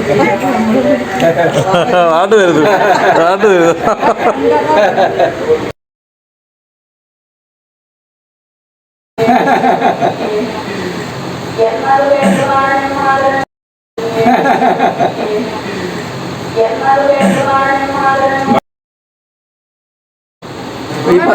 ஆட்டு வருது. ஆட்டு வருது. இப்ப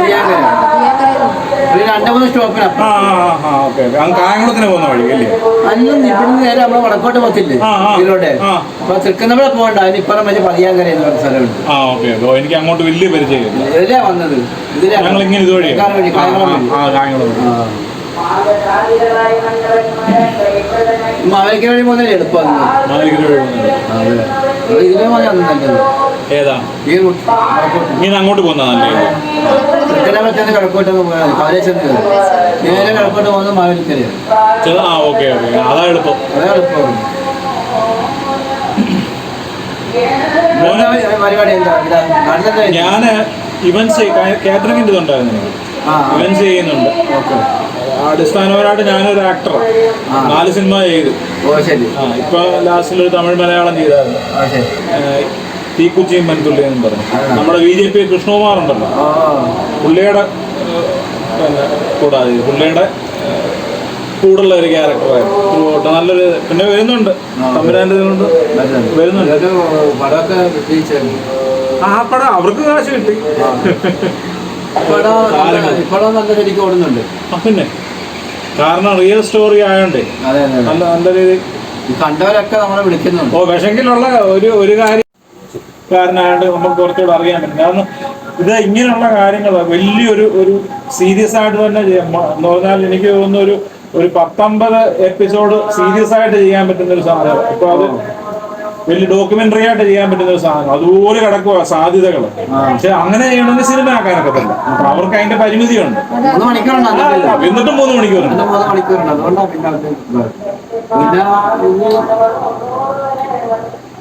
പതിയാങ്കര ഒരു ആ ആ ആ ഓക്കെ ഓക്കെ. അങ്ങ് കായംകുളത്തിന് പോകുന്ന വഴി അല്ലേ അന്നും ഇവിടുന്ന് നേരെ നമ്മൾ വടക്കോട്ട് പോകത്തില്ലേ? ആ, ആ. ഇതിലൂടെ. ആ. അപ്പൊ തൃക്കുന്നവിടെ പോകണ്ട. അതിന് ഇപ്പറം വലിയ പതിയാങ്കര എന്ന് പറഞ്ഞ സ്ഥലമുണ്ട്. ആ ഓക്കെ ഓക്കെ. എനിക്ക് അങ്ങോട്ട് വലിയ പരിചയമില്ല ഇതിലാ വന്നത്. ഇതിലാ ഞങ്ങൾ ഇങ്ങനെ ഇതുവഴി കായംകുളം വഴി കായംകുളം വഴി. ആ കായംകുളം വഴി. ആ. മാവേലിക്കര വഴി പോകുന്നതിന് എളുപ്പം മാലിക്കര വഴി പോകുന്നത് ഇതിലേ മതി അന്ന് നല്ലത്. ഏതാ? ഇങ്ങനെ അങ്ങോട്ട് പോകുന്ന നല്ലത്. തൃക്കുന്നവിടെ ചെന്ന് കിഴക്കോട്ടൊന്ന് പോയാൽ മതി. കവലേ ചെന്ന് കയറും നേരെ കിഴക്കോട്ട് പോകുന്നത് മാവേലിക്കരയാണ് ചെറു ആ ഓക്കെ ഓക്കെ. അതാ എളുപ്പം. അതാ എളുപ്പമാണ് പരിപാടി? എന്താ? ഇവിടെ നാട്ടിലെന്താ ഞാൻ ഇവൻസ് കാറ്ററിംഗിന്റെ ഇതുണ്ടായിരുന്നു ഇവൻസ് ചെയ്യുന്നുണ്ട്. അടിസ്ഥാനപരമായിട്ട് ഞാനൊരു ആക്ടർ. നാല് സിനിമ ചെയ്തു. ഇപ്പൊ ലാസ്റ്റിൽ ഒരു തമിഴ് മലയാളം ചെയ്തായിരുന്നു. തീക്കുച്ചിയും മൻതുള്ളി എന്നും പറഞ്ഞു. നമ്മുടെ ബി ജെ പി കൃഷ്ണകുമാർ ഉണ്ടല്ലോ പുള്ളിയുടെ പിന്നെ കൂടാതെ പുള്ളിയുടെ കൂടുള്ള ഒരു ക്യാരക്ടറായിരുന്നു ത്രൂഔട്ട് നല്ലൊരു പിന്നെ വരുന്നുണ്ട്. തമ്പുരാന്റെ ഇതുകൊണ്ട് വരുന്നുണ്ട്. ആ പടം അവർക്ക് കാശ് കിട്ടി. പടം നല്ല- രീതിക്ക് ഓടുന്നുണ്ട്. പിന്നെ. കാരണം റിയൽ സ്റ്റോറി ആയോണ്ടേ. നല്ല നല്ല രീതി കണ്ടവരൊക്കെ നമ്മളെ വിളിക്കുന്നുണ്ട്. ഓ വിഷെങ്കിലുള്ള ഒരു ഒരു കാര്യം കാരനായിട്ട് നമുക്ക് കുറച്ചുകൂടെ അറിയാൻ പറ്റും കാരണം ഇത് ഇങ്ങനെയുള്ള കാര്യങ്ങൾ വലിയൊരു ഒരു സീരിയസ് ആയിട്ട് തന്നെ ചെയ്യാം. എന്ന് പറഞ്ഞാൽ എനിക്ക് തോന്നുന്നു ഒരു ഒരു പത്തൊമ്പത് എപ്പിസോഡ് സീരിയസ് ആയിട്ട് ചെയ്യാൻ പറ്റുന്ന ഒരു സാധനം. ഇപ്പൊ അത് വലിയ ഡോക്യുമെന്ററി ആയിട്ട് ചെയ്യാൻ പറ്റുന്ന ഒരു സാധനം. അതുപോലെ കിടക്കുക സാധ്യതകൾ പക്ഷെ അങ്ങനെ ചെയ്യണമെങ്കിൽ സിനിമ ആക്കാനൊക്കെ പറ്റില്ല അപ്പൊ അവർക്ക് അതിന്റെ പരിമിതിയുണ്ട്. എന്നിട്ടും മൂന്ന് മണിക്കൂറുണ്ട് പിന്നെ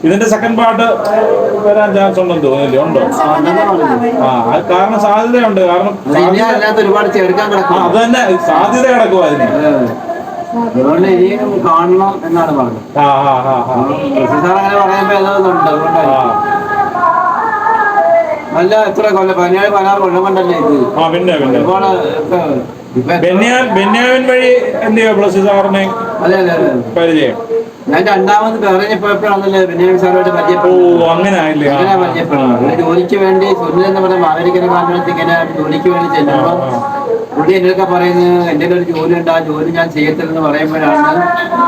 ഇതിന്റെ സെക്കൻഡ് പാർട്ട് വരാൻ ചാൻസ് ഉണ്ടെന്ന് തോന്നുന്നില്ല? ഉണ്ടോ? ആ അത് കാരണം സാധ്യതയുണ്ട്. കാരണം അത് തന്നെ. സാധ്യത കിടക്കും അതിന്. അതുകൊണ്ട് ഇനിയും കാണണം എന്നാണ് പറഞ്ഞത്. സാർ അങ്ങനെ പറയുമ്പോ അതുകൊണ്ടാണ് അല്ല എത്ര കൊല്ലം പതിനേഴ് പതിനാറ് കൊല്ലം കൊണ്ടല്ലേ ഇത്? ഒരുപാട് ബെന്യാമിൻ വഴി എന്ത് ചെയ്യാ പ്ലസ് സാറിനെ പരിചയം? ഞാൻ രണ്ടാമത് പറഞ്ഞപ്പോഴാണല്ലേ ബെന്യാമിൻ സാറുമായിട്ട് പരിചയപ്പെടുന്നത് അങ്ങനെ അങ്ങനെ പരിചയപ്പെടുന്നത് ജോലിക്ക് വേണ്ടി സുനിൽ എന്ന് പറഞ്ഞ കാലത്ത് ഇങ്ങനെ ജോലിക്ക് വേണ്ടി ചെല്ലുമ്പോൾ പുള്ളി എന്നൊക്കെ പറയുന്നത് എന്റെ ഒരു ജോലി ഉണ്ട് ആ ജോലി ഞാൻ ചെയ്യത്തില്ലെന്ന് പറയുമ്പോഴാണ്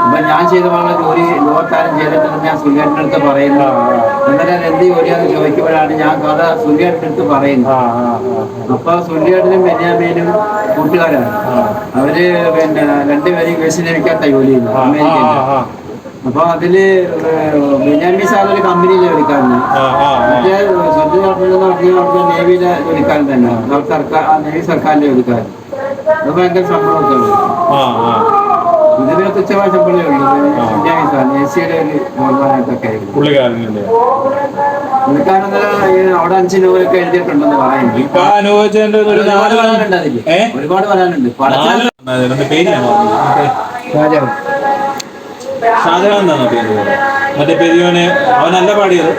അപ്പൊ ഞാൻ ചെയ്ത പോലെ ജോലി ലോകത്താരും ചെയ്തിട്ടില്ലെന്ന് ഞാൻ സുനിലിന്റെ അടുത്ത് പറയുന്നത്. അങ്ങനെ എന്ത് ജോലിയാണെന്ന് ചോദിക്കുമ്പോഴാണ് ഞാൻ കഥ സുനിലിന്റെ അടുത്ത് പറയുന്നത്. അപ്പൊ സുനിയേട്ടനും ബെന്യാമീനും കൂട്ടുകാരാണ്. അവർ പിന്നെ രണ്ടുപേരും എസ് ലഭിക്കാത്ത ജോലി ചെയ്യുന്നു അമേരിക്കയിൽ അപ്പൊ അതിൽ ബെന്യാമി സാർ ഒരു കമ്പനിയിൽ ജോലിക്കാരനാണ്. മറ്റേ നടത്തിയ നേവിയിലെ ജോലിക്കാരൻ തന്നെ. സർക്കാർ നേവി സർക്കാരിന്റെ ജോലിക്കാരൻ അത് ഭയങ്കര സംഭവം ഉണ്ട് ആ, ആ. ഇതിന് തുച്ഛമായ ശമ്പളമേ ഉള്ളൂ. സാർ എ സിയുടെ ഒരു ഇന്നലെ അവിടെ അഞ്ച് രൂപയൊക്കെ എഴുതിയിട്ടുണ്ടെന്ന് പറയുന്നു ഇപ്പൊ അനുഭവിച്ചതിന്റെ ഒരു ഒരുപാട് പറയാനുണ്ട് അതിൽ. ഒരുപാട് പറയാനുണ്ട്. പേര് രാജാവ്. ഷാജഹാൻ എന്നാണ് പേര് മറ്റേ പെരിയോനെ അവനല്ല പാടിയത്.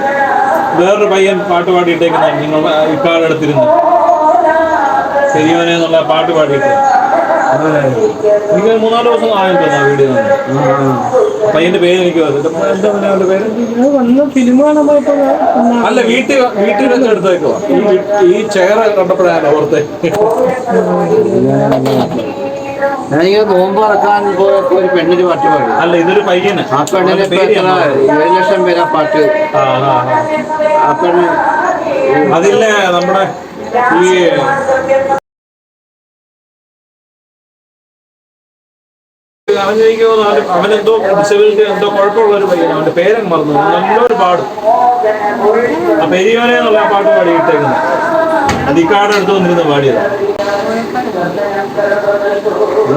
വേറൊരു പയ്യൻ പാട്ട് പാടിയിട്ടേക്കുന്ന നിങ്ങൾ ഇക്കാളെടുത്തിരുന്നു. പെരിയോനെ എന്നുള്ള പാട്ട് പാടിയിട്ട്. എനിക്ക് മൂന്നാൽ ദിവസം ആയെന്ന് തോന്നുന്നു ആ വീഡിയോ തന്നെ പയ്യന്റെ പേര് എനിക്ക് എന്താ അവന്റെ പേര്? അല്ല വീട്ടിൽ വീട്ടിൽ വെച്ച് എടുത്തേക്കോ ഈ ചെയർ കണ്ടപ്പോഴാണ് ഓർത്തെ. ഞാനിങ്ങനെ ബോംബ് ഇറക്കാൻ ഒരു പെണ്ണിന് പാട്ട് പാടി. അല്ല ഇതൊരു പയ്യന്. ആ പെണ്ണിന്. ഏഴ് ലക്ഷം പേര് ആ പാട്ട് ആ, പെണ് പെണ്ണ് അതില്ലേ നമ്മുടെ ഈ അവനെന്തോ ഡിസബിലിറ്റി എന്തോ കുഴപ്പമുള്ള ഒരു പയ്യനാണ് അവന്റെ പേരങ്ങ് മറന്നു. നല്ലൊരു പാട്. ആ പെരിയോനെ എന്നുള്ള ആ പാട്ട് പാടിയിട്ടേക്കുന്നത് അത് ഈ കാർഡ് എടുത്തു വന്നിരുന്ന പാടിയതാണ്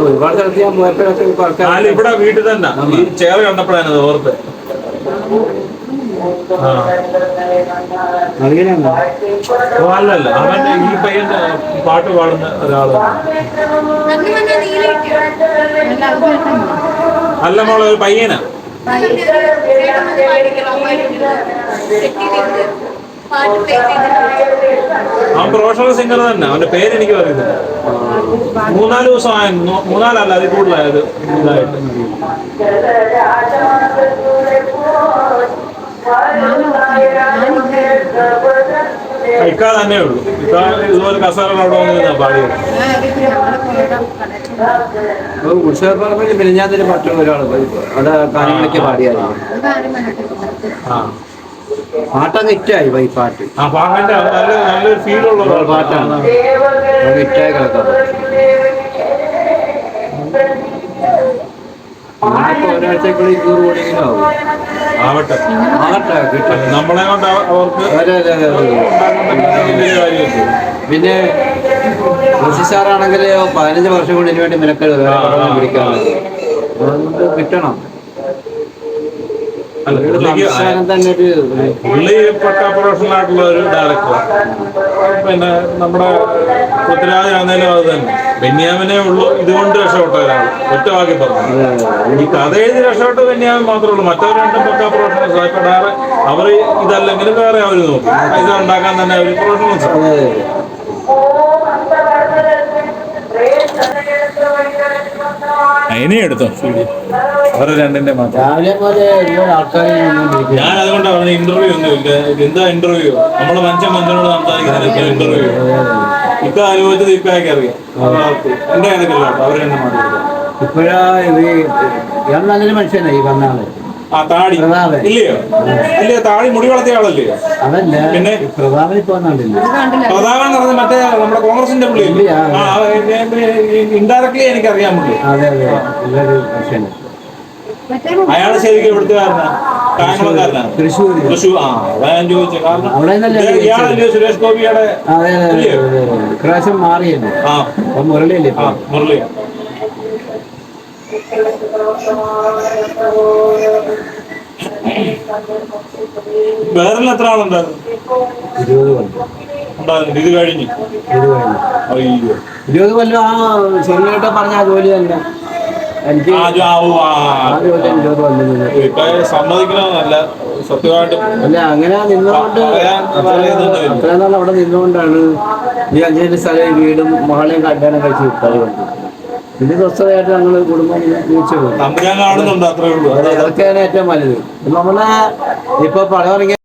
ഒരുപാട് സ്ഥലത്ത് ഞാൻ ഇവിടെ വീട്ടിൽ തന്നെ ഈ ചേർ കണ്ടപ്പോഴാണ് അത് ഓർത്ത് അല്ലല്ല അവൻ ഈ പയ്യൻ പാട്ട് പാടുന്ന ഒരാളാണ് അല്ല മോളെ ഒരു പയ്യനാ അവൻ പ്രൊഫഷണൽ സിംഗർ തന്നെ. അവന്റെ പേര് എനിക്ക് പറയുന്നില്ല മൂന്നാൽ ദിവസം ആയിരുന്നു മൂന്നാലല്ല അതിൽ കൂടുതലായത് ഇതായിട്ട്. ഇക്ക തന്നെ ഉള്ളൂ. ഇക്ക ഇതുപോലെ കസാര അവിടെ വന്ന് പാടിയത്. അപ്പൊ ഉത്സവപ്പറമ്പിൽ മിനിഞ്ഞാത്തൊരു പാട്ട് ഒരാൾ അവിടെ കാര്യങ്ങളൊക്കെ പാടിയായിരുന്നു. ആ. പാട്ടങ്ങ് ഇറ്റായി വൈ പാട്ട്. ആ പാട്ടിന്റെ നല്ല നല്ലൊരു ഫീൽ ഉള്ള പാട്ടാണ്. ഇറ്റായി കിടക്കാം ഞാനിപ്പോ ഒരാഴ്ചക്കുള്ളിൽ ടൂർ കൂടിയെങ്കിലും ആവും ആവട്ടെ കിട്ടും. നമ്മളെ കൊണ്ട് അവർക്ക് അതെ അതെ അതെ പിന്നെ ഋഷി സാറാണെങ്കിൽ പതിനഞ്ച് വർഷം കൊണ്ട് ഇതിനു വേണ്ടി അതുകൊണ്ട് കിട്ടണം അല്ല ഒരു പുള്ളിക്ക് സംസ്ഥാനം തന്നെ ഒരു പുള്ളി ആയിട്ടുള്ള ഒരു ഡയറക്ടർ പിന്നെ നമ്മുടെ പൃഥ്വിരാജ് ആണെങ്കിലും അത് തന്നെ. ബെന്യാമിനെ ഉള്ളൂ ഇതുകൊണ്ട് രക്ഷപ്പെട്ട ഒരാൾ. ഒറ്റ വാക്കി പറഞ്ഞു. ഈ കഥ എഴുതി രക്ഷപ്പെട്ട ബെന്യാമിൻ മാത്രമേ ഉള്ളൂ. മറ്റവർ രണ്ടും പക്ക പ്രൊഫഷണൽസ് ഇപ്പൊ ഡയറക്ട് അവർ ഇതല്ലെങ്കിലും വേറെ അവർ നോക്കും. പൈസ ഉണ്ടാക്കാൻ തന്നെ അവർ പ്രൊഫഷണൽസ് അതെ, അതെ. എടുത്തോ. അവരെ രണ്ടിന്റെ മാത്രം. രാവിലെ പോലെ ഒരുപാട് ആൾക്കാർ വന്നുകൊണ്ടിരിക്കുക ഞാൻ അതുകൊണ്ടാണ് പറഞ്ഞ ഇന്റർവ്യൂ ഒന്നും ഇല്ല. എന്താ ഇന്റർവ്യൂ നമ്മളെ മനുഷ്യൻ മനുഷ്യനോട് സംസാരിക്കുന്ന ഇന്റർവ്യൂ ഇപ്പൊ അനുഭവിച്ചത് ഇക്കായ്ക്ക് അറിയാം. എന്റെ കണക്കില്ല മാറ്റി ഇപ്പോഴാ ഇത് ഞാൻ നല്ലൊരു മനുഷ്യനാണ് ഈ ആൾ. ആ താടി. ഇല്ലയോ? ഇല്ല താടി മുടി വളർത്തിയ ആളല്ലേ? പിന്നെ? പ്രതാപൻ എന്ന് പറഞ്ഞ മറ്റേ നമ്മുടെ കോൺഗ്രസിന്റെ പുള്ളി. ഇൻഡയറക്ട്ലി അതെ നല്ലൊരു അയാൾ ശരിക്കും ഇവിടുത്തെ തൃശ്ശൂർ തൃശ്ശൂർ ആ അതാ ഞാൻ ചോദിച്ചത് കാരണം ഇയാളല്ലേ സുരേഷ് ഗോപിയുടെ മാറിയല്ലേ? ആ. മുരളിയല്ലേ ആ മുരളി വേറെ എത്ര ആളുണ്ടായിരുന്നു ഇരുപത് കൊല്ലം. ഇത് കഴിഞ്ഞു? അയ്യോ. ഇരുപത് കൊല്ലം ആ ചെറുതായിട്ട് പറഞ്ഞ ആ ജോലി തന്നെ. എനിക്ക് സമ്മതിക്കണമെന്നല്ല. സത്യമായിട്ടും. അല്ല അങ്ങനെ നിന്നുകൊണ്ട് അത്രയും നാൾ അവിടെ നിന്നുകൊണ്ടാണ് ഈ അഞ്ചേരി സ്ഥലം വീടും മകളെയും കല്യാണം കഴിച്ച് വിട്ടത് കൊണ്ട് ഇത് സ്വസ്ഥതയായിട്ട് ഞങ്ങൾ കുടുംബം ജീവിച്ചു പോകും അതൊക്കെയാണ് ഏറ്റവും വലുത്. നമ്മളെ ഇപ്പൊ പടം ഇറങ്ങിയ